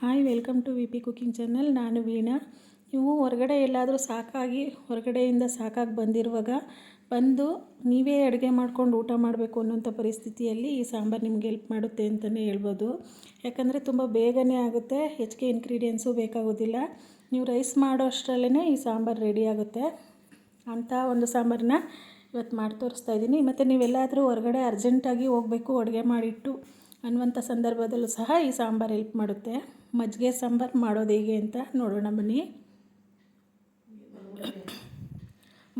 Hi welcome to V P cooking channel ನಾನು ವೀಣಾ. ನೀವು ಹೊರಗಡೆ ಎಲ್ಲಾದರೂ ಸಾಕಾಗಿ ಹೊರಗಡೆಯಿಂದ ಸಾಕಾಗಿ ಬಂದಿರುವಾಗ ಬಂದು ನೀವೇ ಅಡುಗೆ ಮಾಡ್ಕೊಂಡು ಊಟ ಮಾಡಬೇಕು ಅನ್ನೋಂಥ ಪರಿಸ್ಥಿತಿಯಲ್ಲಿ ಈ ಸಾಂಬಾರು ನಿಮ್ಗೆ ಹೆಲ್ಪ್ ಮಾಡುತ್ತೆ ಅಂತಲೇ ಹೇಳ್ಬೋದು. ಯಾಕಂದರೆ ತುಂಬ ಬೇಗನೆ ಆಗುತ್ತೆ, ಹೆಚ್ಚಿಗೆ ಇನ್ಗ್ರೀಡಿಯೆಂಟ್ಸು ಬೇಕಾಗೋದಿಲ್ಲ. ನೀವು ರೈಸ್ ಮಾಡೋ ಅಷ್ಟರಲ್ಲೇ ಈ ಸಾಂಬಾರು ರೆಡಿ ಆಗುತ್ತೆ. ಅಂಥ ಒಂದು ಸಾಂಬಾರನ್ನ ಇವತ್ತು ಮಾಡಿ ತೋರಿಸ್ತಾ ಇದ್ದೀನಿ. ಮತ್ತು ನೀವೆಲ್ಲಾದರೂ ಹೊರಗಡೆ ಅರ್ಜೆಂಟಾಗಿ ಹೋಗಬೇಕು, ಅಡುಗೆ ಮಾಡಿಟ್ಟು ಅನ್ನುವಂಥ ಸಂದರ್ಭದಲ್ಲೂ ಸಹ ಈ ಸಾಂಬಾರು ಹೆಲ್ಪ್ ಮಾಡುತ್ತೆ. ಮಜ್ಜಿಗೆ ಸಾಂಬಾರು ಮಾಡೋದು ಹೇಗೆ ಅಂತ ನೋಡೋಣ ಬನ್ನಿ.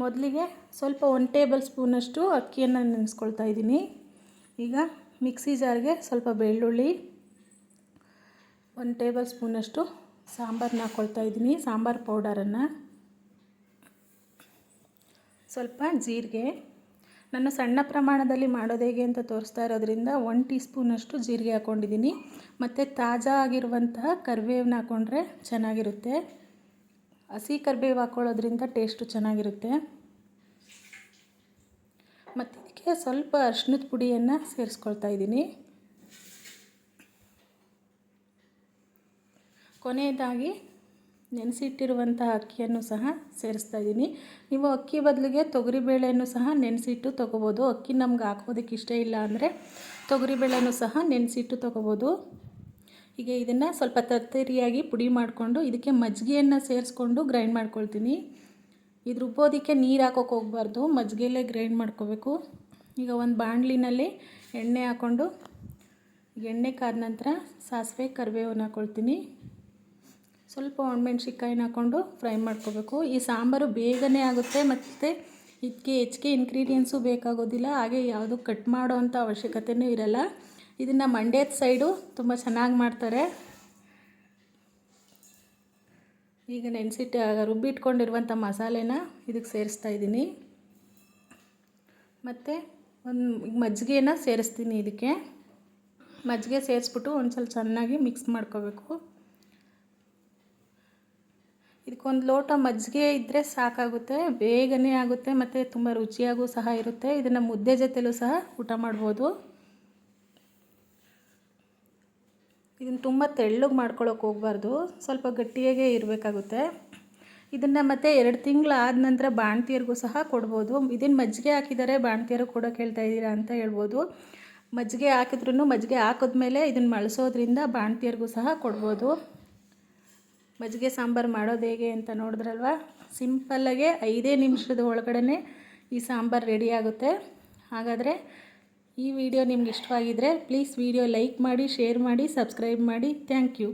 ಮೊದಲಿಗೆ ಸ್ವಲ್ಪ ಒನ್ ಟೇಬಲ್ ಸ್ಪೂನಷ್ಟು ಅಕ್ಕಿಯನ್ನು ನೆನೆಸ್ಕೊಳ್ತಾ ಇದ್ದೀನಿ. ಈಗ ಮಿಕ್ಸಿ ಜಾರ್ಗೆ ಸ್ವಲ್ಪ ಬೆಳ್ಳುಳ್ಳಿ, ಒಂದು ಟೇಬಲ್ ಸ್ಪೂನಷ್ಟು ಸಾಂಬಾರನ್ನ ಹಾಕ್ಕೊಳ್ತಾ ಇದ್ದೀನಿ, ಸಾಂಬಾರು ಪೌಡರನ್ನು. ಸ್ವಲ್ಪ ಜೀರಿಗೆ ನಾನು ಸಣ್ಣ ಪ್ರಮಾಣದಲ್ಲಿ ಮಾಡೋದು ಹೇಗೆ ಅಂತ ತೋರಿಸ್ತಾ ಇರೋದ್ರಿಂದ ಒನ್ ಟೀ ಸ್ಪೂನಷ್ಟು ಜೀರಿಗೆ ಹಾಕ್ಕೊಂಡಿದ್ದೀನಿ. ಮತ್ತು ತಾಜಾ ಆಗಿರುವಂತಹ ಕರಿಬೇವನ್ನ ಹಾಕ್ಕೊಂಡ್ರೆ ಚೆನ್ನಾಗಿರುತ್ತೆ. ಹಸಿ ಕರಿಬೇವು ಹಾಕ್ಕೊಳ್ಳೋದ್ರಿಂದ ಟೇಸ್ಟು ಚೆನ್ನಾಗಿರುತ್ತೆ. ಮತ್ತು ಇದಕ್ಕೆ ಸ್ವಲ್ಪ ಅರ್ಶಿನದ ಪುಡಿಯನ್ನು ಸೇರಿಸ್ಕೊಳ್ತಾ ಇದ್ದೀನಿ. ಕೊನೆಯದಾಗಿ ನೆನೆಸಿಟ್ಟಿರುವಂತಹ ಅಕ್ಕಿಯನ್ನು ಸಹ ಸೇರಿಸ್ತಾ ಇದ್ದೀನಿ. ನೀವು ಅಕ್ಕಿ ಬದಲಿಗೆ ತೊಗರಿಬೇಳೆಯನ್ನು ಸಹ ನೆನೆಸಿಟ್ಟು ತೊಗೋಬೋದು. ಅಕ್ಕಿ ನಮ್ಗೆ ಹಾಕೋದಕ್ಕೆ ಇಷ್ಟ ಇಲ್ಲ ಅಂದರೆ ತೊಗರಿಬೇಳೆನೂ ಸಹ ನೆನೆಸಿಟ್ಟು ತೊಗೋಬೋದು. ಹೀಗೆ ಇದನ್ನು ಸ್ವಲ್ಪ ತರ್ತರಿಯಾಗಿ ಪುಡಿ ಮಾಡಿಕೊಂಡು ಇದಕ್ಕೆ ಮಜ್ಜಿಗೆಯನ್ನು ಸೇರಿಸ್ಕೊಂಡು ಗ್ರೈಂಡ್ ಮಾಡ್ಕೊಳ್ತೀನಿ. ಇದು ರುಬ್ಬೋದಕ್ಕೆ ನೀರು ಹಾಕೋಕೆ ಹೋಗ್ಬಾರ್ದು. ಮಜ್ಜಿಗೆಯಲ್ಲೇ ಗ್ರೈಂಡ್ ಮಾಡ್ಕೋಬೇಕು. ಈಗ ಒಂದು ಬಾಣಲಿನಲ್ಲಿ ಎಣ್ಣೆ ಹಾಕ್ಕೊಂಡು ಎಣ್ಣೆ ಕಾದ ನಂತರ ಸಾಸಿವೆ, ಕರಿಬೇವನ್ನು ಹಾಕ್ಕೊಳ್ತೀನಿ ಸ್ವಲ್ಪ ಒಣಮೆಣ್ಸಿಕಾಯಿನ ಹಾಕ್ಕೊಂಡು ಫ್ರೈ ಮಾಡ್ಕೋಬೇಕು. ಈ ಸಾಂಬಾರು ಬೇಗನೆ ಆಗುತ್ತೆ ಮತ್ತು ಇದಕ್ಕೆ ಹೆಚ್ಚಿಗೆ ಇನ್ಗ್ರೀಡಿಯೆಂಟ್ಸು ಬೇಕಾಗೋದಿಲ್ಲ. ಹಾಗೆ ಯಾವುದು ಕಟ್ ಮಾಡೋ ಅಂಥ ಅವಶ್ಯಕತೆಯೂ ಇರಲ್ಲ. ಇದನ್ನು ಮಂಡ್ಯದ ಸೈಡು ತುಂಬ ಚೆನ್ನಾಗಿ ಮಾಡ್ತಾರೆ. ಈಗ ನೆನೆಸಿಟ್ಟು ರುಬ್ಬಿಟ್ಕೊಂಡಿರುವಂಥ ಮಸಾಲೆನ ಇದಕ್ಕೆ ಸೇರಿಸ್ತಾ ಇದ್ದೀನಿ. ಮತ್ತು ಒಂದು ಮಜ್ಜಿಗೆನ ಸೇರಿಸ್ತೀನಿ ಇದಕ್ಕೆ. ಮಜ್ಜಿಗೆ ಸೇರಿಸ್ಬಿಟ್ಟು ಒಂದು ಸ್ವಲ್ಪ ಚೆನ್ನಾಗಿ ಮಿಕ್ಸ್ ಮಾಡ್ಕೋಬೇಕು. ಇದಕ್ಕೊಂದು ಲೋಟ ಮಜ್ಜಿಗೆ ಇದ್ದರೆ ಸಾಕಾಗುತ್ತೆ, ಬೇಗನೆ ಆಗುತ್ತೆ, ಮತ್ತು ತುಂಬ ರುಚಿಯಾಗೂ ಸಹ ಇರುತ್ತೆ. ಇದನ್ನು ಮುದ್ದೆ ಜೊತೆಲೂ ಸಹ ಊಟ ಮಾಡ್ಬೋದು. ಇದನ್ನು ತುಂಬ ತೆಳ್ಳಗೆ ಮಾಡ್ಕೊಳಕ್ಕೆ ಹೋಗ್ಬಾರ್ದು, ಸ್ವಲ್ಪ ಗಟ್ಟಿಯಾಗೆ ಇರಬೇಕಾಗುತ್ತೆ. ಇದನ್ನು ಮತ್ತೆ ಎರಡು ತಿಂಗಳು ಆದ ನಂತರ ಬಾಣ್ತಿಯರಿಗೂ ಸಹ ಕೊಡ್ಬೋದು. ಇದನ್ನು ಮಜ್ಜಿಗೆ ಹಾಕಿದ್ದಾರೆ ಬಾಣ್ತಿಯರು ಕೊಡೋಕೆ ಹೇಳ್ತಾ ಇದ್ದೀರಾ ಅಂತ ಹೇಳ್ಬೋದು. ಮಜ್ಜಿಗೆ ಹಾಕಿದ್ರೂ ಮಜ್ಜಿಗೆ ಹಾಕಿದ್ಮೇಲೆ ಇದನ್ನು ಮಳಸೋದ್ರಿಂದ ಬಾಣ್ತಿಯರಿಗೂ ಸಹ ಕೊಡ್ಬೋದು. ಮಜ್ಜಿಗೆ ಸಾಂಬಾರು ಮಾಡೋದು ಹೇಗೆ ಅಂತ ನೋಡಿದ್ರಲ್ವ? ಸಿಂಪಲ್ಲಾಗೆ ಐದೇ ನಿಮಿಷದ ಒಳಗಡೆ ಈ ಸಾಂಬಾರು ರೆಡಿಯಾಗುತ್ತೆ ಹಾಗಾದರೆ ಈ ವಿಡಿಯೋ ನಿಮ್ಗೆ ಇಷ್ಟವಾಗಿದ್ದರೆ ಪ್ಲೀಸ್ ವಿಡಿಯೋ ಲೈಕ್ ಮಾಡಿ ಶೇರ್ ಮಾಡಿ ಸಬ್ಸ್ಕ್ರೈಬ್ ಮಾಡಿ. Thank you